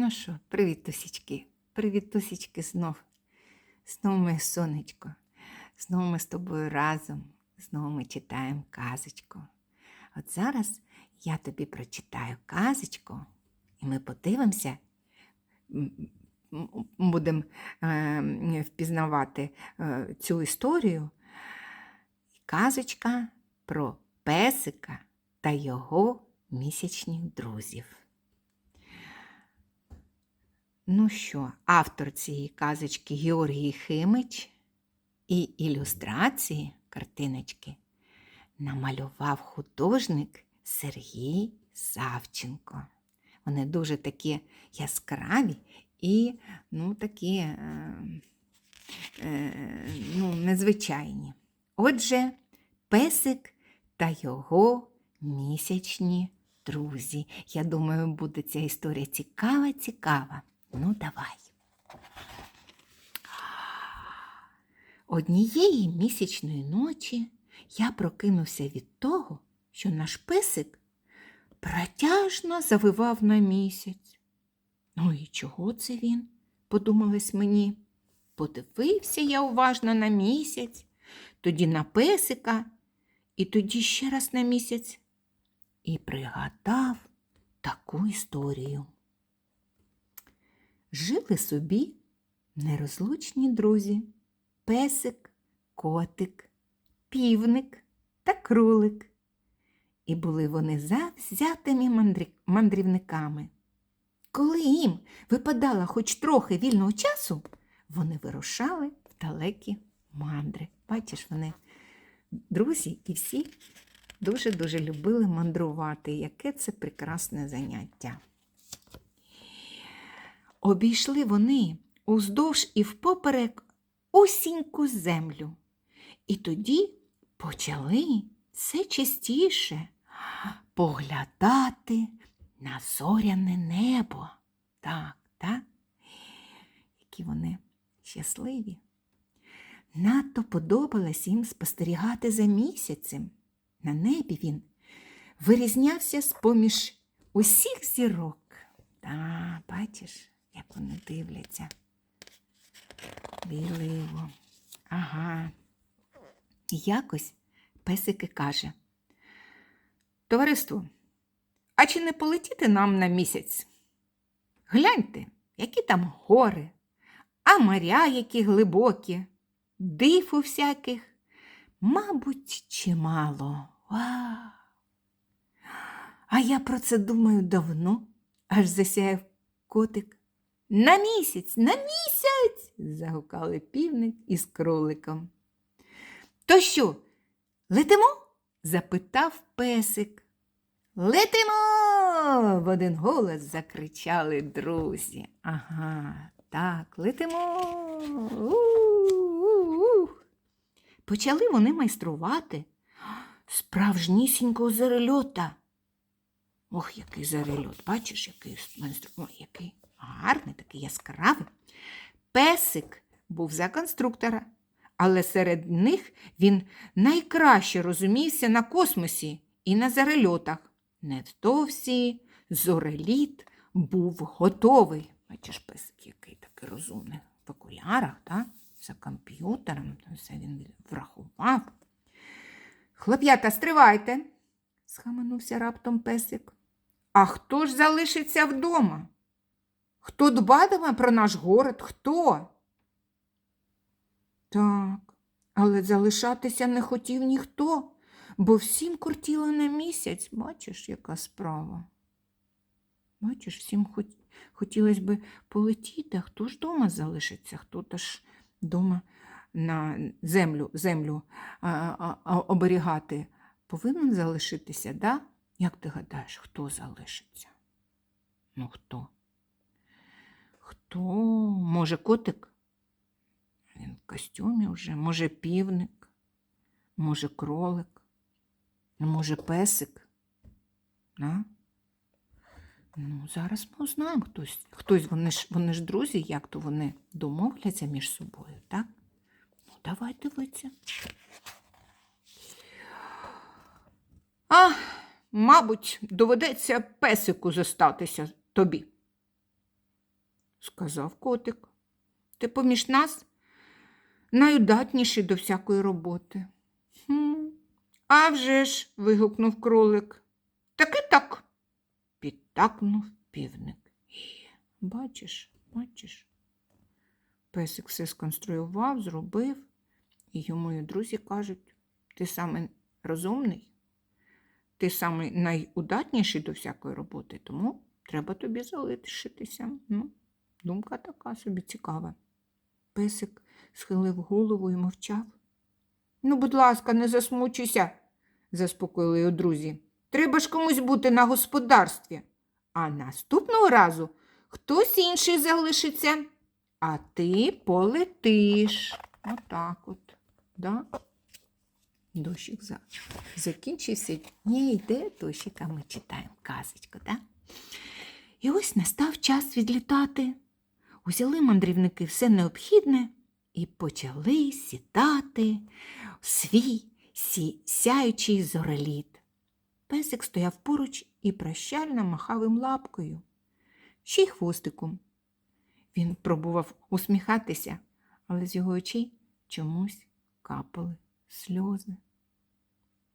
Ну що, привіт, тусічки. Привіт, тусічки, знов. Знову моє сонечко. Знову ми з тобою разом. Знову ми читаємо казочку. От зараз я тобі прочитаю казочку, і ми подивимося, будемо е, впізнавати е, цю історію. Казочка про песика та його місячних друзів. Ну що, автор цієї казочки Георгій Химич і ілюстрації картиночки намалював художник Сергій Савченко. Вони дуже такі яскраві і ну, такі е, е, ну, незвичайні. Отже, песик та його місячні друзі. Я думаю, буде ця історія цікава, цікава. Ну, давай. Однієї місячної ночі я прокинувся від того, що наш песик протяжно завивав на місяць. Ну і чого це він? подумалось мені. Подивився я уважно на місяць, тоді на песика, і тоді ще раз на місяць, і пригадав таку історію. Жили собі нерозлучні друзі песик, котик, півник та кролик. І були вони завзятими мандрі... мандрівниками. Коли їм випадало хоч трохи вільного часу, вони вирушали в далекі мандри. Бачиш, вони друзі і всі дуже-дуже любили мандрувати. Яке це прекрасне заняття. Обійшли вони уздовж і впоперек усіньку землю. І тоді почали все частіше поглядати на зоряне небо. Так, так, які вони щасливі. Надто подобалось їм спостерігати за місяцем. На небі він вирізнявся з-поміж усіх зірок. Та, бачиш, як вони дивляться. Біливо. Ага. Якось песики каже. Товариство, а чи не полетіти нам на місяць? Гляньте, які там гори, а моря які глибокі, див у всяких, мабуть, чимало. А я про це думаю давно, аж засяяв котик. На місяць, на місяць. загукали півник із кроликом. То що, летимо? запитав песик. Летимо. в один голос закричали друзі. Ага, так, летимо. У-у-у. Почали вони майструвати справжнісінького зарельота. Ох, який зарельот, бачиш, який майстру... Ой, який гарний, такий яскравий. Песик був за конструктора, але серед них він найкраще розумівся на космосі і на зарельотах. Невдовзі зореліт був готовий. Бачиш, песик, який такий розумний в окулярах, так? за комп'ютером, все він врахував. Хлоп'ята, стривайте, схаменувся раптом песик. А хто ж залишиться вдома? Хто дбатиме про наш город? Хто? Так, але залишатися не хотів ніхто, бо всім кортіло на місяць. Бачиш, яка справа? Бачиш, всім хот... хотілося б полетіти, а хто ж дома залишиться, хто то ж дома на землю землю а, а, а, оберігати повинен залишитися, да? Як ти гадаєш, хто залишиться? Ну хто? Хто? Може, котик? Він в костюмі вже, може, півник, може, кролик, може, песик. Да? Ну, зараз ми узнаємо хтось. Хтось, вони ж, вони ж друзі, як то вони домовляться між собою, так? Ну, давай дивитися. А, мабуть, доведеться песику зостатися тобі. Сказав котик. Ти поміж нас найудатніший до всякої роботи. Хм. А вже ж. вигукнув кролик. Таки так. Підтакнув півник. Бачиш, бачиш. Песик все сконструював, зробив, і йому і друзі кажуть, ти самий розумний, ти самий найудатніший до всякої роботи, тому треба тобі залишитися. Ну, думка така собі цікава. Песик схилив голову і мовчав. Ну, будь ласка, не засмучуйся, заспокоїли його друзі. Треба ж комусь бути на господарстві. А наступного разу хтось інший залишиться, а ти полетиш. Отак от. Да? Дощик за... закінчився. Ні, йде дощик, а ми читаємо казочку, да? І ось настав час відлітати. Узяли мандрівники все необхідне і почали сідати в свій сі... сяючий зореліт. Песик стояв поруч і прощально махав їм лапкою, ще й хвостиком. Він пробував усміхатися, але з його очей чомусь капали сльози.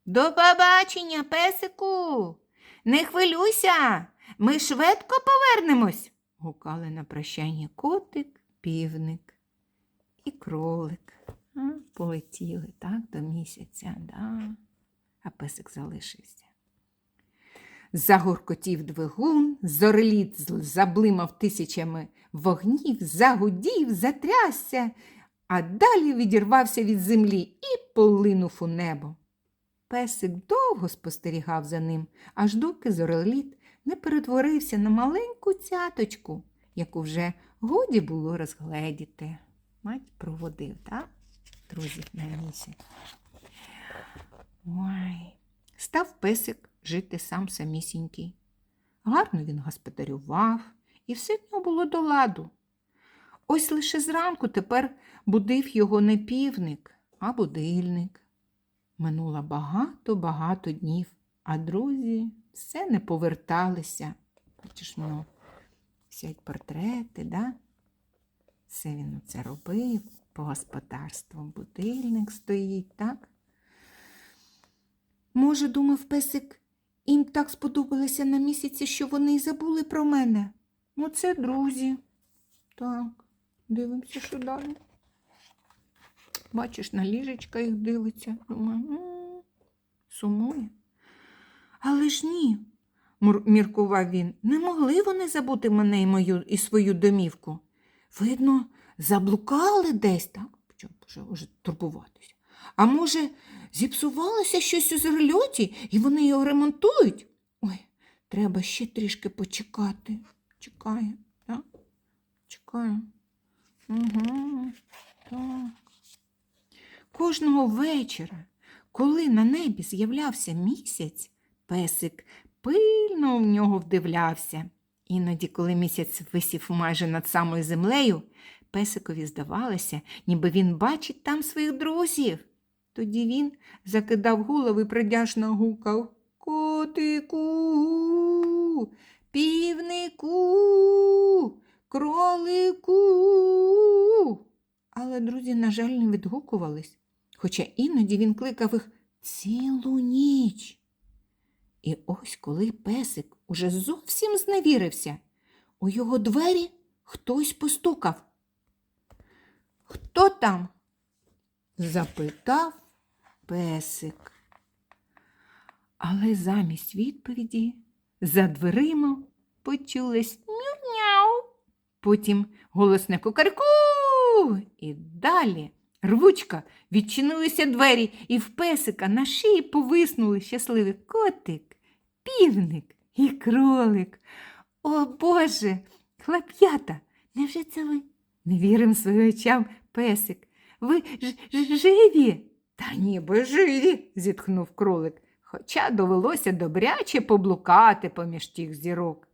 До побачення, песику. Не хвилюйся, ми швидко повернемось, гукали на прощання котик, півник і кролик. Полетіли так до місяця, да. а песик залишився. Загуркотів двигун, зореліт заблимав тисячами вогнів, загудів, затрясся, а далі відірвався від землі і полинув у небо. Песик довго спостерігав за ним, аж доки зореліт не перетворився на маленьку цяточку, яку вже годі було розгледіти. Мать проводив, так? Друзів на місяць. Ой, став песик жити сам самісінький. Гарно він господарював, і все в нього було до ладу. Ось лише зранку тепер будив його не півник, а будильник. Минуло багато-багато днів, а друзі все не поверталися. Бачиш, ну, сядь портрети, да? Все він це робив по господарству. Будильник стоїть, так? Може, думав песик, їм так сподобалося на місяці, що вони й забули про мене. Ну, це друзі. Так, дивимося, що далі. Бачиш, на ліжечка їх дивиться. Думаю, «М, сумує. Але ж ні, міркував він, не могли вони забути мене і мою і свою домівку. Видно, заблукали десь, так? Почав вже, турбуватися. А може, зіпсувалося щось у згольоті, і вони його ремонтують? Ой, треба ще трішки почекати. Чекає, так? Чекає. Угу, так. Кожного вечора, коли на небі з'являвся місяць, песик пильно в нього вдивлявся. Іноді, коли місяць висів майже над самою землею, песикові здавалося, ніби він бачить там своїх друзів. Тоді він закидав голову і придяжно гукав Котику, півнику, кролику. Але друзі, на жаль, не відгукувались, хоча іноді він кликав їх цілу ніч. І ось коли песик уже зовсім зневірився, у його двері хтось постукав. Хто там? запитав песик. Але замість відповіді за дверима почулось мяу-мяу, потім голосне кукарку, і далі рвучка відчинилися двері, і в песика на шиї повиснули щасливий котик, півник і кролик. О Боже, хлоп'ята, невже це ви? Не вірим своїм очам песик. Ви ж, ж живі? Та ніби живі, зітхнув кролик, хоча довелося добряче поблукати поміж тих зірок.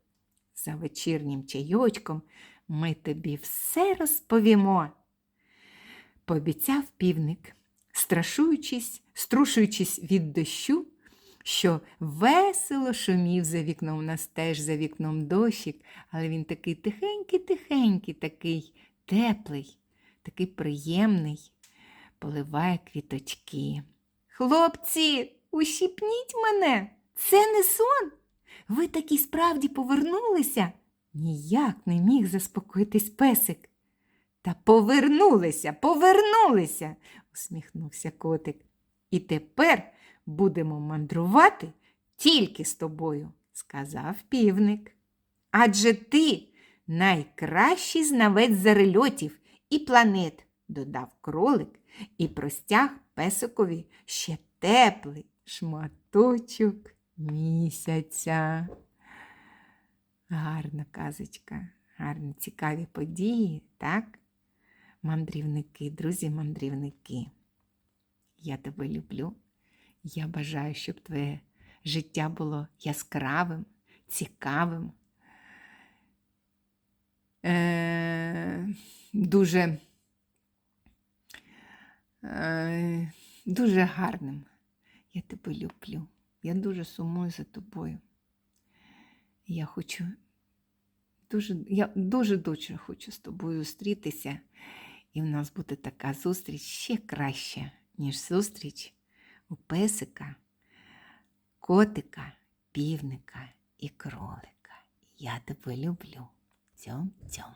За вечірнім чайочком ми тобі все розповімо. Пообіцяв півник, страшуючись, струшуючись від дощу, що весело шумів за вікном. У нас теж за вікном дощик, але він такий тихенький-тихенький, такий теплий, такий приємний, поливає квіточки. Хлопці, ущипніть мене, це не сон. Ви таки справді повернулися? Ніяк не міг заспокоїтись песик. Та повернулися, повернулися, усміхнувся котик. І тепер будемо мандрувати тільки з тобою, сказав півник. Адже ти найкращий знавець зарельотів і планет, додав кролик і простяг песикові ще теплий шматочок місяця. Гарна казочка, гарні цікаві події, так? Мандрівники, друзі-мандрівники. Я тебе люблю. Я бажаю, щоб твоє життя було яскравим, цікавим, е- дуже, е- дуже гарним. Я тебе люблю. Я дуже сумую за тобою. Я хочу дуже, я дуже дуже хочу з тобою зустрітися, і в нас буде така зустріч ще краще, ніж зустріч у песика, котика, півника і кролика. Я тебе люблю. Цьом-цьом.